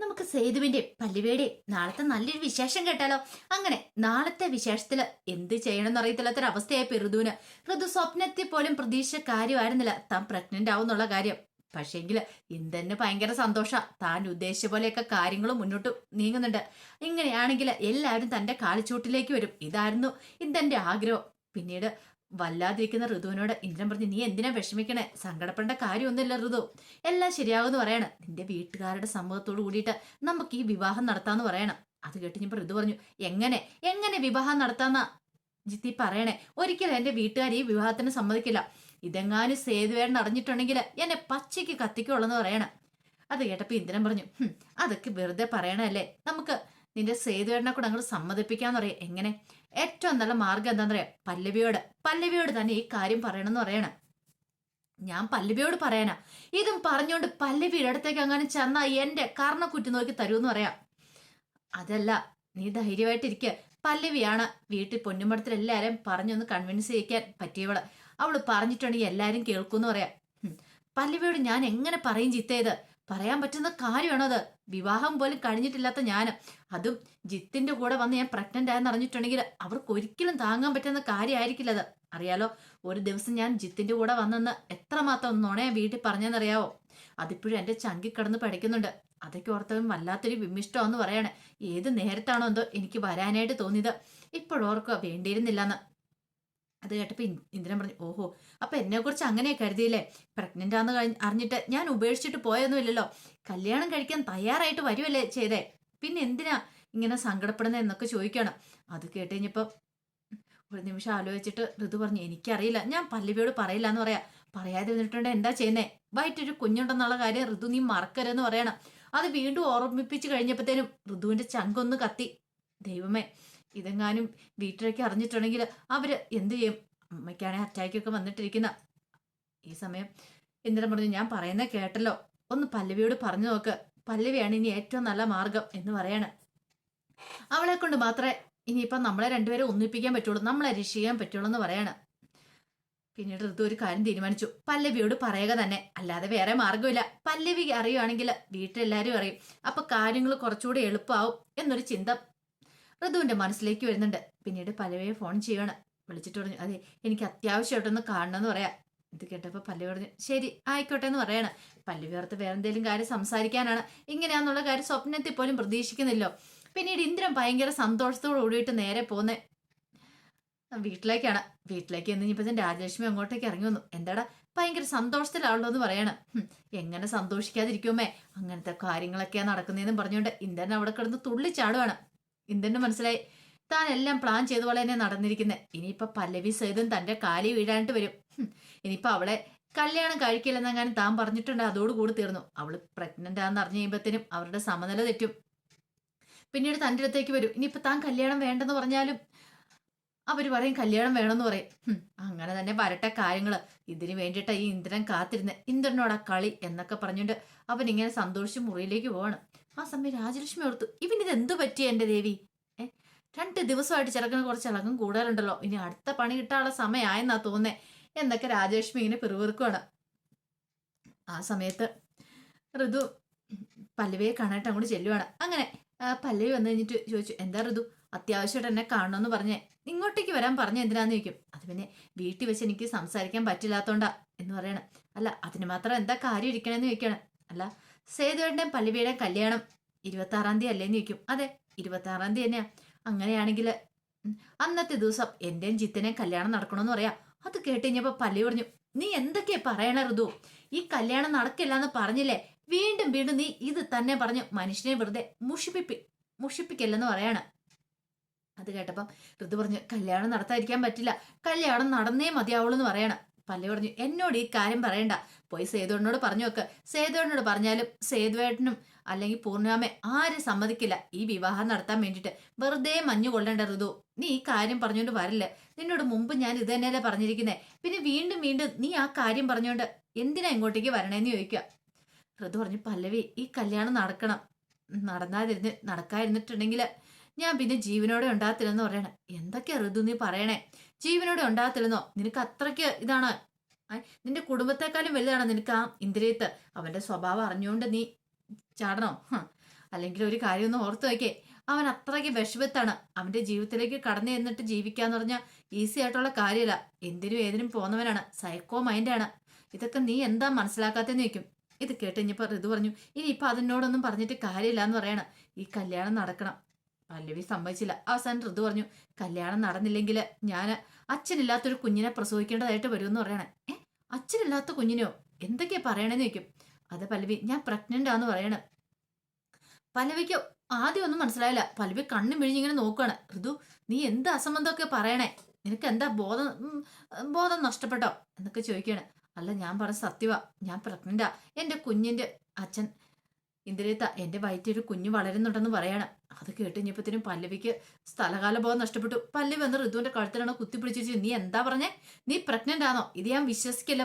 നമുക്ക് സേതുവിന്റെ പല്ലുവേടെ നാളത്തെ നല്ലൊരു വിശേഷം കേട്ടാലോ? അങ്ങനെ നാളത്തെ വിശേഷത്തിൽ എന്ത് ചെയ്യണമെന്ന് അറിയത്തില്ലാത്തൊരവസ്ഥയായി ഋതുവിന് ഋതു സ്വപ്നത്തിൽ പോലും പ്രതീക്ഷ കാര്യമായിരുന്നില്ല താൻ പ്രഗ്നന്റ് ആവുന്നുള്ള കാര്യം. പക്ഷേങ്കിൽ ഇന്ദന് ഭയങ്കര സന്തോഷ. താൻ ഉദ്ദേശിച്ച പോലെയൊക്കെ കാര്യങ്ങൾ മുന്നോട്ട് നീങ്ങുന്നുണ്ട്. ഇങ്ങനെയാണെങ്കിൽ എല്ലാവരും തന്റെ കാലിച്ചൂട്ടിലേക്ക് വരും. ഇതായിരുന്നു ഇന്ദന്റെ ആഗ്രഹം. പിന്നീട് വല്ലാതിരിക്കുന്ന ഋതുവിനോട് ഇന്ദ്രൻ പറഞ്ഞു നീ എന്തിനാ വിഷമിക്കണേ? സങ്കടപ്പെടേണ്ട കാര്യമൊന്നുമില്ല ഋതു. എല്ലാം ശരിയാകുമെന്ന് പറയണം. നിന്റെ വീട്ടുകാരുടെ സമ്മതത്തോട് കൂടിയിട്ട് നമുക്ക് ഈ വിവാഹം നടത്താന്ന് പറയണം. അത് കേട്ടിഞ്ഞപ്പോ ഋതു പറഞ്ഞു എങ്ങനെ? എങ്ങനെ വിവാഹം നടത്താന്ന ജിത്തി പറയണേ? ഒരിക്കലും എന്റെ വീട്ടുകാർ ഈ വിവാഹത്തിന് സമ്മതിക്കില്ല. ഇതെങ്ങാനും സേതുവേടൻ അറിഞ്ഞിട്ടുണ്ടെങ്കിൽ എന്നെ പച്ചയ്ക്ക് കത്തിക്കുള്ളെന്ന് പറയണം. അത് കേട്ടപ്പോൾ ഇന്ദ്രൻ പറഞ്ഞു അതൊക്കെ വെറുതെ പറയണല്ലേ നമുക്ക് നിന്റെ സേതുവേടനെ കൂടെ അങ്ങോട്ട് സമ്മതിപ്പിക്കാന്ന് പറയാം. എങ്ങനെ? ഏറ്റവും നല്ല മാർഗം എന്താന്ന് പറയാം പല്ലവിയോട്. പല്ലവിയോട് തന്നെ ഈ കാര്യം പറയണമെന്ന് പറയണം. ഞാൻ പല്ലവിയോട് പറയാനാ. ഇതും പറഞ്ഞുകൊണ്ട് പല്ലവിയുടെ അടുത്തേക്ക് അങ്ങനെ ചെന്നാ എന്റെ കർണക്കുറ്റി നോക്കി തരൂന്ന് പറയാം. അതല്ല നീ ധൈര്യമായിട്ടിരിക്കുക പല്ലവിയാണ് വീട്ടിൽ പൊന്നുമടത്തിൽ എല്ലാരും പറഞ്ഞൊന്ന് കൺവിൻസ് ചെയ്യിക്കാൻ പറ്റിയവൾ. അവൾ പറഞ്ഞിട്ടുണ്ടെങ്കിൽ എല്ലാരും കേൾക്കൂന്ന് പറയാം. പല്ലവിയോട് ഞാൻ എങ്ങനെ പറയും ചിത്തേത്? പറയാൻ പറ്റുന്ന കാര്യമാണോ അത് വിവാഹം പോലും കഴിഞ്ഞിട്ടില്ലാത്ത ഞാൻ അതും ജിത്തിന്റെ കൂടെ വന്ന് ഞാൻ പ്രഗ്നന്റ് ആയെന്ന് അറിഞ്ഞിട്ടുണ്ടെങ്കിൽ അവർക്ക് ഒരിക്കലും താങ്ങാൻ പറ്റുന്ന കാര്യമായിരിക്കില്ല അത്. അറിയാലോ ഒരു ദിവസം ഞാൻ ജിത്തിന്റെ കൂടെ വന്നെന്ന് എത്രമാത്രം നുണയാ വീട്ടിൽ പറഞ്ഞെന്നറിയാവോ? അതിപ്പോഴും എന്റെ ചങ്കി കിടന്ന് പഠിക്കുന്നുണ്ട്. അതൊക്കെ ഓർത്തവൻ വല്ലാത്തൊരു വിമിഷ്ടമെന്ന് പറയണേ. ഏത് നേരത്താണോ എന്തോ എനിക്ക് വരാനായിട്ട് തോന്നിയത്. ഇപ്പോഴോർക്കുക വേണ്ടിയിരുന്നില്ലെന്ന്. അത് കേട്ടപ്പോ ഇന്ദ്രൻ പറഞ്ഞു ഓഹോ അപ്പൊ എന്നെ കുറിച്ച് അങ്ങനെ കരുതിയില്ലേ? പ്രഗ്നന്റ് ആന്ന് കഴിഞ്ഞ് അറിഞ്ഞിട്ട് ഞാൻ ഉപേക്ഷിച്ചിട്ട് പോയൊന്നുമില്ലല്ലോ. കല്യാണം കഴിക്കാൻ തയ്യാറായിട്ട് വരുമല്ലേ ചെയ്തേ? പിന്നെ എന്തിനാ ഇങ്ങനെ സങ്കടപ്പെടുന്നത് എന്നൊക്കെ ചോദിക്കണം. അത് കേട്ട് കഴിഞ്ഞപ്പോൾ ഒരു നിമിഷം ആലോചിച്ചിട്ട് ഋതു പറഞ്ഞു എനിക്കറിയില്ല ഞാൻ പല്ലവിയോട് പറയില്ല എന്ന് പറയാ. പറയാതെ വന്നിട്ടുണ്ട് എന്താ ചെയ്യുന്നേ? വൈറ്റൊരു കുഞ്ഞുണ്ടെന്നുള്ള കാര്യം ഋതു നീ മറക്കരുതെന്ന് പറയണം. അത് വീണ്ടും ഓർമ്മിപ്പിച്ച് കഴിഞ്ഞപ്പോഴത്തേനും ഋതുവിന്റെ ചങ്കൊന്ന് കത്തി. ദൈവമേ ഇതെങ്ങാനും വീട്ടിലേക്ക് അറിഞ്ഞിട്ടുണ്ടെങ്കിൽ അവർ എന്ത് ചെയ്യും? അമ്മയ്ക്കാണെങ്കിൽ അറ്റാക്കൊക്കെ വന്നിട്ടിരിക്കുന്ന. ഈ സമയം ഇന്ദ്രൻ പറഞ്ഞു ഞാൻ പറയുന്ന കേട്ടല്ലോ. ഒന്ന് പല്ലവിയോട് പറഞ്ഞു നോക്ക്. പല്ലവിയാണ് ഇനി ഏറ്റവും നല്ല മാർഗം എന്ന് പറയാണ്. അവളെ കൊണ്ട് മാത്രമേ ഇനിയിപ്പം നമ്മളെ രണ്ടുപേരെ ഒന്നിപ്പിക്കാൻ പറ്റുള്ളൂ. നമ്മളെ രക്ഷിക്കാൻ പറ്റുള്ളൂ എന്ന് പറയാണ്. പിന്നീട് ഋതു ഒരു കാര്യം തീരുമാനിച്ചു. പല്ലവിയോട് പറയുക തന്നെ. അല്ലാതെ വേറെ മാർഗമില്ല പല്ലവി അറിയുവാണെങ്കിൽ വീട്ടിലെല്ലാവരും അറിയും. അപ്പൊ കാര്യങ്ങൾ കുറച്ചുകൂടി എളുപ്പമാവും എന്നൊരു ചിന്ത ഋതുവിന്റെ മനസ്സിലേക്ക് വരുന്നുണ്ട്. പിന്നീട് പലവയെ ഫോൺ ചെയ്യണം. വിളിച്ചിട്ട് പറഞ്ഞു അതെ എനിക്ക് അത്യാവശ്യമായിട്ടൊന്ന് കാണണമെന്ന് പറയാം. ഇത് കേട്ടപ്പോൾ പല്ലവി പറഞ്ഞു ശരി ആയിക്കോട്ടെ എന്ന് പറയണം. പല്ലവി ഓർത്ത് വേറെ എന്തെങ്കിലും കാര്യം സംസാരിക്കാനാണ്. ഇങ്ങനെയാന്നുള്ള കാര്യം സ്വപ്നത്തിൽ പോലും പ്രതീക്ഷിക്കുന്നില്ലോ. പിന്നീട് ഇന്ദ്രൻ ഭയങ്കര സന്തോഷത്തോട് കൂടിയിട്ട് നേരെ പോന്നെ വീട്ടിലേക്കാണ്. വീട്ടിലേക്ക് എന്ന് ഇനിയിപ്പോ രാജലക്ഷ്മി അങ്ങോട്ടേക്ക് ഇറങ്ങി വന്നു. എന്താടാ ഭയങ്കര സന്തോഷത്തിലാണല്ലോ എന്ന് പറയണം. എങ്ങനെ സന്തോഷിക്കാതിരിക്കുമേ അങ്ങനത്തെ കാര്യങ്ങളൊക്കെയാണ് നടക്കുന്നതെന്നും പറഞ്ഞുകൊണ്ട് ഇന്ദ്രൻ അവിടെ കിടന്ന് തുള്ളിച്ചാടുവാണ്. ഇന്ദ്രന് മനസ്സിലായി താൻ എല്ലാം പ്ലാൻ ചെയ്ത പോലെ തന്നെ നടന്നിരിക്കുന്നത് ഇനിയിപ്പോ പല്ലവി സഹിതം തന്റെ കാലി വീഴാനിട്ട് വരും. ഇനിയിപ്പോ അവളെ കല്യാണം കഴിക്കില്ലെന്നെങ്ങാനും താൻ പറഞ്ഞിട്ടുണ്ട് അതോടുകൂടി തീർന്നു. അവൾ പ്രഗ്നന്റ് ആണെന്ന് അറിഞ്ഞു കഴിയുമ്പോഴത്തേനും അവരുടെ സമനില തെറ്റും. പിന്നീട് തന്റെ അടുത്തേക്ക് വരും. ഇനിയിപ്പോ താൻ കല്യാണം വേണ്ടെന്ന് പറഞ്ഞാലും അവർ പറയും കല്യാണം വേണമെന്ന് പറയും. അങ്ങനെ തന്നെ വരട്ടെ കാര്യങ്ങൾ ഇതിനു വേണ്ടിയിട്ടാണ് ഈ ഇന്ദ്രൻ കാത്തിരുന്ന്. ഇന്ദ്രനോടാ കളി എന്നൊക്കെ പറഞ്ഞുകൊണ്ട് അവൻ ഇങ്ങനെ സന്തോഷിച്ച് മുറിയിലേക്ക് പോവാണ്. ആ സമയം രാജലക്ഷ്മി ഓർത്തു ഇവനിത് എന്തു പറ്റി എന്റെ ദേവി? ഏ രണ്ട് ദിവസമായിട്ട് ചെറുക്കന് കുറച്ച് ഇളകം കൂടുതലുണ്ടല്ലോ ഇനി അടുത്ത പണി കിട്ടാനുള്ള സമയമായെന്നാ തോന്നേ എന്നൊക്കെ രാജലക്ഷ്മി ഇങ്ങനെ പിറുവിറുക്കുവാണ് ആ സമയത്ത് ഋതു പല്ലവിയെ കാണാനായിട്ട് അങ്ങോട്ട് ചെല്ലുവാണ്. അങ്ങനെ പല്ലവി വന്നു കഴിഞ്ഞിട്ട് ചോദിച്ചു എന്താ ഋതു? അത്യാവശ്യമായിട്ട് എന്നെ കാണണമെന്ന് പറഞ്ഞേ. ഇങ്ങോട്ടേക്ക് വരാൻ പറഞ്ഞ എന്തിനാന്ന് ചോദിക്കും. അത് പിന്നെ വീട്ടിൽ വെച്ച് എനിക്ക് സംസാരിക്കാൻ പറ്റില്ലാത്തോണ്ടാ എന്ന് പറയണം. അല്ല അതിന് മാത്രം എന്താ കാര്യം ഇരിക്കണമെന്ന് ചോദിക്കണം. അല്ല സേതുവേട്ടന്റെയും പല്ലവിയുടെ കല്യാണം ഇരുപത്തി ആറാം തീയതി അല്ലേന്ന് ചോദിക്കും. അതെ ഇരുപത്തി ആറാം തീയതി തന്നെയാ. അങ്ങനെയാണെങ്കിൽ അന്നത്തെ ദിവസം എന്റെയും ജിത്തിനെയും കല്യാണം നടക്കണമെന്ന് പറയാ. അത് കേട്ട് പല്ലി പറഞ്ഞു നീ എന്തൊക്കെയാ പറയണ ഋതു? ഈ കല്യാണം നടക്കില്ല എന്ന് പറഞ്ഞില്ലേ? വീണ്ടും വീണ്ടും നീ ഇത് തന്നെ പറഞ്ഞു മനുഷ്യനെ വെറുതെ മുഷിപ്പിപ്പി മുഷിപ്പിക്കല്ലെന്ന് പറയാണ്. അത് കേട്ടപ്പം ഋതു പറഞ്ഞു കല്യാണം നടത്താതിരിക്കാൻ പറ്റില്ല. കല്യാണം നടന്നേ മതിയാവുള്ളൂ എന്ന് പറയണം. പല്ലി പറഞ്ഞു എന്നോട് ഈ കാര്യം പറയണ്ട. പോയി സേതുവേട്ടനോട് പറഞ്ഞു വെക്ക്. സേതുവേട്ടനോട് പറഞ്ഞാലും സേതുവേട്ടനും അല്ലെങ്കിൽ പൂർണിമാമെ ആരും സമ്മതിക്കില്ല ഈ വിവാഹം നടത്താൻ വേണ്ടിയിട്ട്. വെറുതെ മഞ്ഞു കൊള്ളേണ്ട ഋതു. നീ ഈ കാര്യം പറഞ്ഞുകൊണ്ട് വരില്ല. നിന്നോട് മുമ്പ് ഞാൻ ഇത് തന്നെയല്ലേ പറഞ്ഞിരിക്കുന്നേ. പിന്നെ വീണ്ടും വീണ്ടും നീ ആ കാര്യം പറഞ്ഞുകൊണ്ട് എന്തിനാ ഇങ്ങോട്ടേക്ക് വരണേന്ന് ചോദിക്കുക. ഋതു പറഞ്ഞു പല്ലവി ഈ കല്യാണം നടക്കണം. നടന്നാതിരുന്ന് നടക്കാതിരുന്നിട്ടുണ്ടെങ്കിൽ ഞാൻ പിന്നെ ജീവനോടെ ഉണ്ടാകത്തില്ലെന്ന് പറയണേ. എന്തൊക്കെയാ ഋതു നീ പറയണേ? ജീവനോടെ ഉണ്ടാകത്തില്ലെന്നോ? നിനക്ക് അത്രയ്ക്ക് ഇതാണ്. നിന്റെ കുടുംബത്തെക്കാളും വലുതാണ് നിനക്ക് ആ ഇന്ദ്രിയത്ത്. അവന്റെ സ്വഭാവം അറിഞ്ഞുകൊണ്ട് നീ ചാടണോ? അല്ലെങ്കിൽ ഒരു കാര്യം ഒന്ന് ഓർത്തു വയ്ക്കേ അവൻ അത്രയ്ക്ക് വിഷമത്താണ്. അവന്റെ ജീവിതത്തിലേക്ക് കടന്നു ചെന്നിട്ട് ജീവിക്കാന്ന് പറഞ്ഞാൽ ഈസി ആയിട്ടുള്ള കാര്യമല്ല എന്തിനും ഏതിനും പോന്നവനാണ് സൈക്കോ മൈൻഡാണ് ഇതൊക്കെ നീ എന്താ മനസ്സിലാക്കാത്തെന്ന് വയ്ക്കും ഇത് കേട്ട് കഴിഞ്ഞപ്പോൾ ഋതു പറഞ്ഞു ഇനി ഇപ്പൊ അതിനോടൊന്നും പറഞ്ഞിട്ട് കാര്യമില്ല എന്ന് പറയണം. ഈ കല്യാണം നടക്കണം. പല്ലവി സമ്മതിച്ചില്ല. അവസാനം ഋതു പറഞ്ഞു കല്യാണം നടന്നില്ലെങ്കിൽ ഞാൻ അച്ഛനില്ലാത്തൊരു കുഞ്ഞിനെ പ്രസവിക്കേണ്ടതായിട്ട് വരുമെന്ന് പറയണേ. ഏ? അച്ഛനില്ലാത്ത കുഞ്ഞിനോ എന്തൊക്കെയാ പറയണേന്ന് ചോദിക്കും. അത് പല്ലവി ഞാൻ പ്രഗ്നന്റ് ആന്ന് പറയണേ. പല്ലവിക്ക് ആദ്യം ഒന്നും മനസ്സിലായില്ല. പല്ലവി കണ്ണും പിഴിഞ്ഞിങ്ങനെ നോക്കുകയാണ് ഋതു നീ എന്ത് അസംബന്ധമൊക്കെ പറയണേ? നിനക്ക് എന്താ ബോധം ബോധം നഷ്ടപ്പെട്ടോ? എന്നൊക്കെ ചോദിക്കുകയാണ്. അല്ല ഞാൻ പറഞ്ഞ സത്യവാ. ഞാൻ പ്രഗ്നന്റാ എന്റെ കുഞ്ഞിന്റെ അച്ഛൻ ഇന്ദിരത്ത എന്റെ വയറ്റിൽ ഒരു കുഞ്ഞു വളരുന്നുണ്ടെന്ന് പറയാണ്. അത് കേട്ട് കഴിഞ്ഞപ്പത്തിനും പല്ലവിക്ക് സ്ഥലകാല ബോധം നഷ്ടപ്പെട്ടു. പല്ലവി വന്ന് ഋതുവിന്റെ കഴുത്തിലാണ് കുത്തിപ്പിടിച്ചു നീ എന്താ പറഞ്ഞേ? നീ പ്രഗ്നന്റ് ആണോ ഇത് ഞാൻ വിശ്വസിക്കില്ല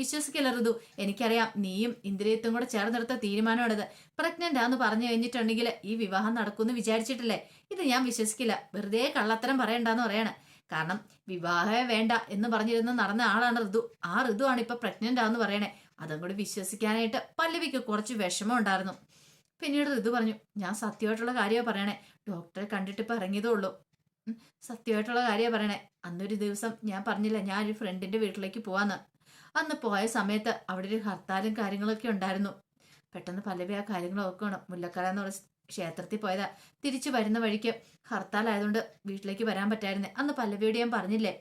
വിശ്വസിക്കില്ല ഋതു. എനിക്കറിയാം നീയും ഇന്ദിരയത്തും കൂടെ ചേർന്നെടുത്ത തീരുമാനമാണിത്. പ്രഗ്നന്റ് ആന്ന് പറഞ്ഞു കഴിഞ്ഞിട്ടുണ്ടെങ്കിൽ ഈ വിവാഹം നടക്കുമെന്ന് വിചാരിച്ചിട്ടില്ലേ? ഇത് ഞാൻ വിശ്വസിക്കില്ല. വെറുതെ കള്ളത്തരം പറയണ്ടെന്ന് പറയാണ്. കാരണം വിവാഹമേ വേണ്ട എന്ന് പറഞ്ഞിരുന്ന നടന്ന ആളാണ് ഋതു. ആ ഋതു ആണ് ഇപ്പൊ പ്രഗ്നന്റ് ആന്ന് പറയണേ. അതും കൂടി വിശ്വസിക്കാനായിട്ട് പല്ലവിക്ക് കുറച്ച് വിഷമം ഉണ്ടായിരുന്നു. പിന്നീട് ഇത് പറഞ്ഞു ഞാൻ സത്യമായിട്ടുള്ള കാര്യമാണ് പറയണേ. ഡോക്ടറെ കണ്ടിട്ട് ഇപ്പം ഇറങ്ങിയതേ ഉള്ളൂ. സത്യമായിട്ടുള്ള കാര്യമാണ് പറയണേ. അന്നൊരു ദിവസം ഞാൻ പറഞ്ഞില്ല ഞാൻ ഒരു ഫ്രണ്ടിന്റെ വീട്ടിലേക്ക് പോവാന്ന്. അന്ന് പോയ സമയത്ത് അവിടെ ഒരു ഹർത്താലും കാര്യങ്ങളൊക്കെ ഉണ്ടായിരുന്നു. പെട്ടെന്ന് പല്ലവി ആ കാര്യങ്ങളൊക്കെ വേണം മുല്ലക്കര എന്ന് പറഞ്ഞ ക്ഷേത്രത്തിൽ പോയതാ. തിരിച്ചു വരുന്ന വഴിക്ക് ഹർത്താലായതുകൊണ്ട് വീട്ടിലേക്ക് വരാൻ പറ്റായിരുന്നേ. അന്ന് പല്ലവിയോട് ഞാൻ പറഞ്ഞില്ലേ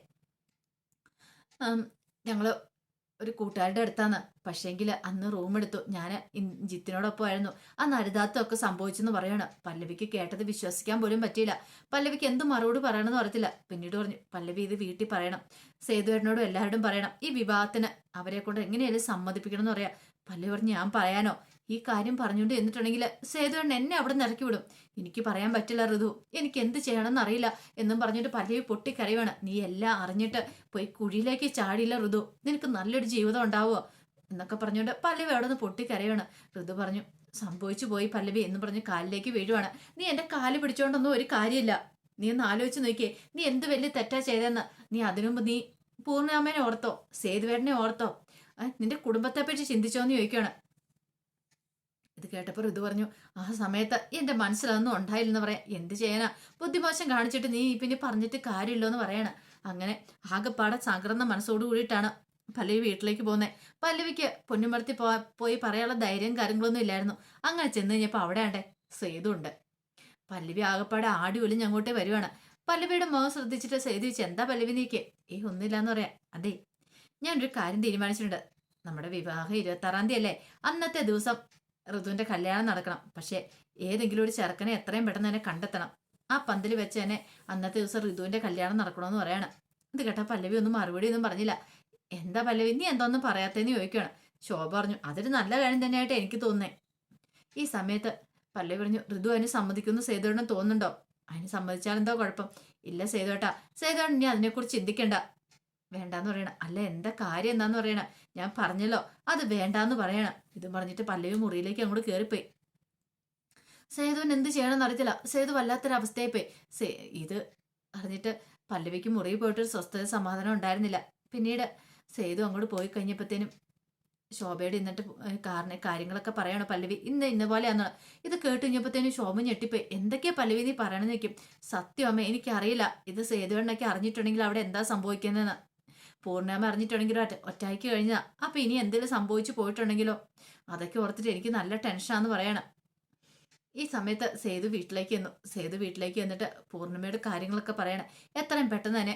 ആം, ഞങ്ങൾ ഒരു കൂട്ടുകാരുടെ അടുത്താണ്. പക്ഷേങ്കിൽ അന്ന് റൂം എടുത്തു. ഞാൻ ജിത്തിനോടൊപ്പം ആയിരുന്നു. അന്ന് അരുതാത്തൊക്കെ സംഭവിച്ചെന്ന് പറയാണ്. പല്ലവിക്ക് കേട്ടത് വിശ്വസിക്കാൻ പോലും പറ്റിയില്ല. പല്ലവിക്ക് എന്ത് മറുപടി പറയണമെന്ന് അറിയത്തില്ല. പിന്നീട് പറഞ്ഞു പല്ലവി ഇത് വീട്ടിൽ പറയണം. സേതുവേട്ടനോടും എല്ലാവരോടും പറയണം. ഈ വിവാഹത്തിന് അവരെ കൊണ്ട് എങ്ങനെയായാലും സമ്മതിപ്പിക്കണം എന്ന് പറയാം. പല്ലവി പറഞ്ഞു ഞാൻ പറയാനോ? ഈ കാര്യം പറഞ്ഞുകൊണ്ട് എന്നിട്ടുണ്ടെങ്കിൽ സേതുവേട്ടൻ എന്നെ അവിടെ നിന്ന് ഇറക്കി വിടും. എനിക്ക് പറയാൻ പറ്റില്ല ഋതു. എനിക്ക് എന്ത് ചെയ്യണമെന്ന് അറിയില്ല എന്നും പറഞ്ഞിട്ട് പല്ലവി പൊട്ടിക്കരയുവാണ്. നീ എല്ലാം അറിഞ്ഞിട്ട് പോയി കുഴിയിലേക്ക് ചാടിയില്ല ഋതു. നിനക്ക് നല്ലൊരു ജീവിതം ഉണ്ടാവുമോ എന്നൊക്കെ പറഞ്ഞുകൊണ്ട് പല്ലവി അവിടെ നിന്ന് പൊട്ടിക്കരയാണ് ഋതു പറഞ്ഞു സംഭവിച്ചു പോയി പല്ലവി എന്ന് പറഞ്ഞ് കാലിലേക്ക് വീഴുവാണ്. നീ എന്റെ കാൽ പിടിച്ചോണ്ടൊന്നും ഒരു കാര്യമില്ല. നീ ഒന്ന് ആലോചിച്ച് നോക്കിയേ. നീ എന്ത് വലിയ തെറ്റാ ചെയ്തെന്ന് നീ അതിനുമുമ്പ് നീ പൂർണാമേനെ ഓർത്തോ? സേതുവേടനെ ഓർത്തോ? നിന്റെ കുടുംബത്തെ പറ്റി ചിന്തിച്ചോന്ന് ചോദിക്കുകയാണ് ഇത് കേട്ടപ്പോൾ ഋതു പറഞ്ഞു ആ സമയത്ത് എന്റെ മനസ്സിലൊന്നും ഉണ്ടായില്ലെന്ന് പറയാം. എന്ത് ചെയ്യാനാ? ബുദ്ധിമോശം കാണിച്ചിട്ട് നീ പിന്നെ പറഞ്ഞിട്ട് കാര്യമില്ലോ എന്ന് പറയണ. അങ്ങനെ ആകെപ്പാടെ സങ്കർന്ന മനസ്സോട് കൂടിയിട്ടാണ് പല്ലവി വീട്ടിലേക്ക് പോകുന്നത് പല്ലവിക്ക് പൊന്നുമർത്തി പോ പോയി പറയാനുള്ള ധൈര്യം കാര്യങ്ങളൊന്നും ഇല്ലായിരുന്നു. അങ്ങനെ ചെന്ന് കഴിഞ്ഞപ്പോൾ അവിടെ ആണ്ടേ സേതുണ്ട് പല്ലവി ആകെപ്പാടെ ആടി ഒലിഞ്ഞ് അങ്ങോട്ടേ വരുവാണ്. പല്ലവിയുടെ മുഖം ശ്രദ്ധിച്ചിട്ട് സേതു ചോദിച്ചു എന്താ പല്ലവി നീക്ക്? ഏ ഒന്നുമില്ലാന്ന് പറയാം. അതെ ഞാനൊരു കാര്യം തീരുമാനിച്ചിട്ടുണ്ട്. നമ്മുടെ വിവാഹം ഇരുപത്താറാം തീയതി അല്ലേ? അന്നത്തെ ദിവസം ഋതുവിന്റെ കല്യാണം നടക്കണം. പക്ഷേ ഏതെങ്കിലും ഒരു ചെറുക്കനെ എത്രയും പെട്ടെന്ന് തന്നെ കണ്ടെത്തണം. ആ പന്തിൽ വെച്ച് തന്നെ അന്നത്തെ ദിവസം ഋതുവിന്റെ കല്യാണം നടക്കണമെന്ന് പറയണം. ഇത് കേട്ട പല്ലവി ഒന്നും മറുപടി ഒന്നും പറഞ്ഞില്ല. എന്താ പല്ലവി? നീ എന്തൊന്നും പറയാത്തേന്ന് ചോദിക്കുകയാണ്. ശോഭ പറഞ്ഞു അതൊരു നല്ല കാര്യം തന്നെയായിട്ട് എനിക്ക് തോന്നേ ഈ സമയത്ത് പല്ലവി പറഞ്ഞു ഋതു അതിന് സമ്മതിക്കുന്നു സേതുവേട്ടൻ തോന്നുന്നുണ്ടോ? അതിന് സമ്മതിച്ചാൽ എന്തോ കുഴപ്പം? ഇല്ല സേതുവേട്ടാ. സേതുവേട്ടൻ നീ അതിനെക്കുറിച്ച് ചിന്തിക്കണ്ട. വേണ്ടാന്ന് പറയണ. അല്ല എന്താ കാര്യം എന്താന്ന് പറയണ? ഞാൻ പറഞ്ഞല്ലോ അത് വേണ്ടാന്ന് പറയണം. ഇത് പറഞ്ഞിട്ട് പല്ലവി മുറിയിലേക്ക് അങ്ങോട്ട് കയറിപ്പോയി സേതുവിന് എന്ത് ചെയ്യണമെന്ന് അറിയത്തില്ല. സേതു വല്ലാത്തൊരവസ്ഥയായി പോയി സേ ഇത് അറിഞ്ഞിട്ട് പല്ലവിക്ക് മുറി പോയിട്ടൊരു സ്വസ്ഥത സമാധാനം ഉണ്ടായിരുന്നില്ല. പിന്നീട് സേതു അങ്ങോട്ട് പോയി കഴിഞ്ഞപ്പോഴത്തേനും ശോഭയുടെ ഇന്നിട്ട് കാരണ കാര്യങ്ങളൊക്കെ പറയണോ പല്ലവി. ഇന്ന് ഇന്ന പോലെയാന്ന് ഇത് കേട്ട് കഴിഞ്ഞപ്പോഴത്തേനും ശോഭ ഞെട്ടിപ്പോയി. എന്തൊക്കെയാ പല്ലവി നീ പറയണെന്ന് വെക്കും സത്യം അമ്മ എനിക്കറിയില്ല. ഇത് സേതുവണ്ണൊക്കെ അറിഞ്ഞിട്ടുണ്ടെങ്കിൽ അവിടെ എന്താ സംഭവിക്കുന്നതെന്ന്. പൂർണമ അറിഞ്ഞിട്ടുണ്ടെങ്കിലോ ഒറ്റ ഒറ്റയ്ക്ക് കഴിഞ്ഞാ അപ്പൊ ഇനി എന്തെങ്കിലും സംഭവിച്ചു പോയിട്ടുണ്ടെങ്കിലോ? അതൊക്കെ ഓർത്തിട്ട് എനിക്ക് നല്ല ടെൻഷനാന്ന് പറയണം. ഈ സമയത്ത് സേതു വീട്ടിലേക്ക് വന്നു സേതു വീട്ടിലേക്ക് വന്നിട്ട് പൂർണിമയുടെ കാര്യങ്ങളൊക്കെ പറയണം. എത്രയും പെട്ടെന്ന് തന്നെ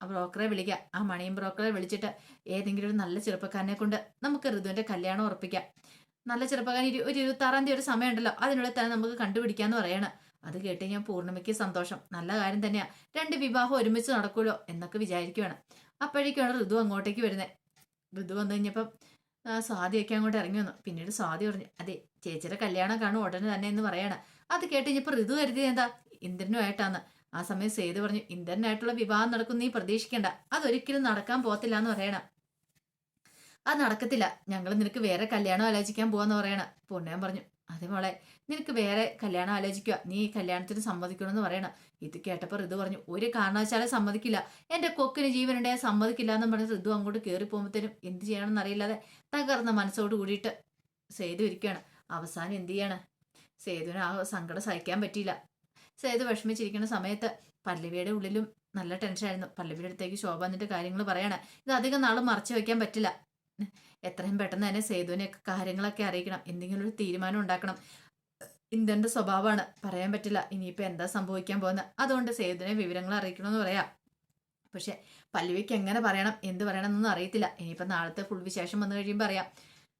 ആ ബ്രോക്കറെ വിളിക്കുക ആ മണിയും ബ്രോക്കറെ വിളിച്ചിട്ട് ഏതെങ്കിലും ഒരു നല്ല ചെറുപ്പക്കാരനെ കൊണ്ട് നമുക്ക് ഋതുവിന്റെ കല്യാണം ഉറപ്പിക്കാം. നല്ല ചെറുപ്പക്കാരൻ ഇരു ഒരു ഇരുപത്താറാം തീയതി ഒരു സമയമുണ്ടല്ലോ. അതിനുള്ളിൽ തന്നെ നമുക്ക് കണ്ടുപിടിക്കാന്ന് പറയണം. അത് കേട്ട് ഞാൻ പൂർണിമയ്ക്ക് സന്തോഷം. നല്ല കാര്യം തന്നെയാണ് രണ്ട് വിവാഹം ഒരുമിച്ച് നടക്കുമല്ലോ എന്നൊക്കെ വിചാരിക്കുകയാണ് അപ്പോഴേക്കാണ് ഋതു അങ്ങോട്ടേക്ക് വരുന്നത് ഋതു വന്നു കഴിഞ്ഞപ്പം സ്വാതിയൊക്കെ അങ്ങോട്ട് ഇറങ്ങി വന്നു. പിന്നീട് സ്വാതി പറഞ്ഞു അതെ ചേച്ചിയുടെ കല്യാണം കാണും ഉടനെ തന്നെ എന്ന് പറയണം. അത് കേട്ട് കഴിഞ്ഞപ്പോൾ ഋതു കരുതിയത് എന്താ? ഇന്ദ്രനുമായിട്ടാന്ന്. ആ സമയം സേതു പറഞ്ഞു ഇന്ദ്രനായിട്ടുള്ള വിവാഹം നടക്കും നീ പ്രതീക്ഷിക്കണ്ട. അതൊരിക്കലും നടക്കാൻ പോകത്തില്ല എന്ന് പറയണം. അത് നടക്കത്തില്ല. ഞങ്ങൾ നിനക്ക് വേറെ കല്യാണം ആലോചിക്കാൻ പോവാന്ന് പറയണം. പൊന്നയം പറഞ്ഞു അതെ മോളെ നിനക്ക് വേറെ കല്യാണം ആലോചിക്കുക നീ ഈ കല്യാണത്തിന് സമ്മതിക്കണമെന്ന് പറയണം. ഇത് കേട്ടപ്പോൾ ഋതു പറഞ്ഞു ഒരു കാരണവശാലും സമ്മതിക്കില്ല. എന്റെ കൊക്കിന് ജീവനുണ്ടായാൽ സമ്മതിക്കില്ല എന്ന് പറഞ്ഞ് ഋതു അങ്ങോട്ട് കയറി പോകുമ്പോഴത്തേനും എന്ത് ചെയ്യണമെന്ന് അറിയില്ലാതെ തകർന്ന മനസ്സോട് കൂടിയിട്ട് സേതു ഇരിക്കുകയാണ്. അവസാനം എന്ത് ചെയ്യാണ്? സേതുവിന് ആ സങ്കടം സഹിക്കാൻ പറ്റിയില്ല. സേതു വിഷമിച്ചിരിക്കുന്ന സമയത്ത് പല്ലവിയുടെ ഉള്ളിലും നല്ല ടെൻഷനായിരുന്നു പല്ലവിയുടെ അടുത്തേക്ക് ശോഭ എന്നിട്ട് കാര്യങ്ങൾ പറയണ. ഇത് അധികം നാൾ മറച്ചു വെക്കാൻ പറ്റില്ല. എത്രയും പെട്ടെന്ന് തന്നെ സേതുവിനെയൊക്കെ കാര്യങ്ങളൊക്കെ അറിയിക്കണം. എന്തെങ്കിലും ഒരു തീരുമാനം ഉണ്ടാക്കണം. ഇന്ത്യന്റെ സ്വഭാവമാണ്. പറയാൻ പറ്റില്ല. ഇനിയിപ്പോൾ എന്താ സംഭവിക്കാൻ പോകുന്നത്? അതുകൊണ്ട് സേതുവിനെ വിവരങ്ങൾ അറിയിക്കണമെന്ന് പറയാം. പക്ഷെ പല്ലവിക്ക് എങ്ങനെ പറയണം? എന്ത് പറയണം എന്നൊന്നും അറിയത്തില്ല. ഇനിയിപ്പോൾ നാളത്തെ ഫുൾ വിശേഷം വന്നു കഴിയുമ്പോൾ അറിയാം.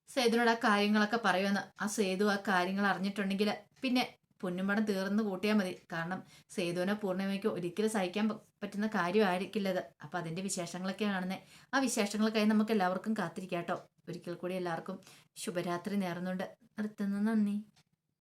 സേതുവിനോട് ആ കാര്യങ്ങളൊക്കെ പറയുമെന്ന്. ആ സേതു ആ കാര്യങ്ങൾ അറിഞ്ഞിട്ടുണ്ടെങ്കിൽ പിന്നെ പൊന്നുമ്പടം തീർന്ന് കൂട്ടിയാൽ മതി. കാരണം സേതുവിനെ പൂർണിമയ്ക്ക് ഒരിക്കലും സഹിക്കാൻ പറ്റുന്ന കാര്യമായിരിക്കില്ലത്. അപ്പം അതിന്റെ വിശേഷങ്ങളൊക്കെ കാണുന്നത് ആ വിശേഷങ്ങൾക്കായി നമുക്ക് എല്ലാവർക്കും കാത്തിരിക്കാം കേട്ടോ ഒരിക്കൽ കൂടി എല്ലാവർക്കും ശുഭരാത്രി നേർന്നുകൊണ്ട് നിർത്തുന്നു നന്ദി.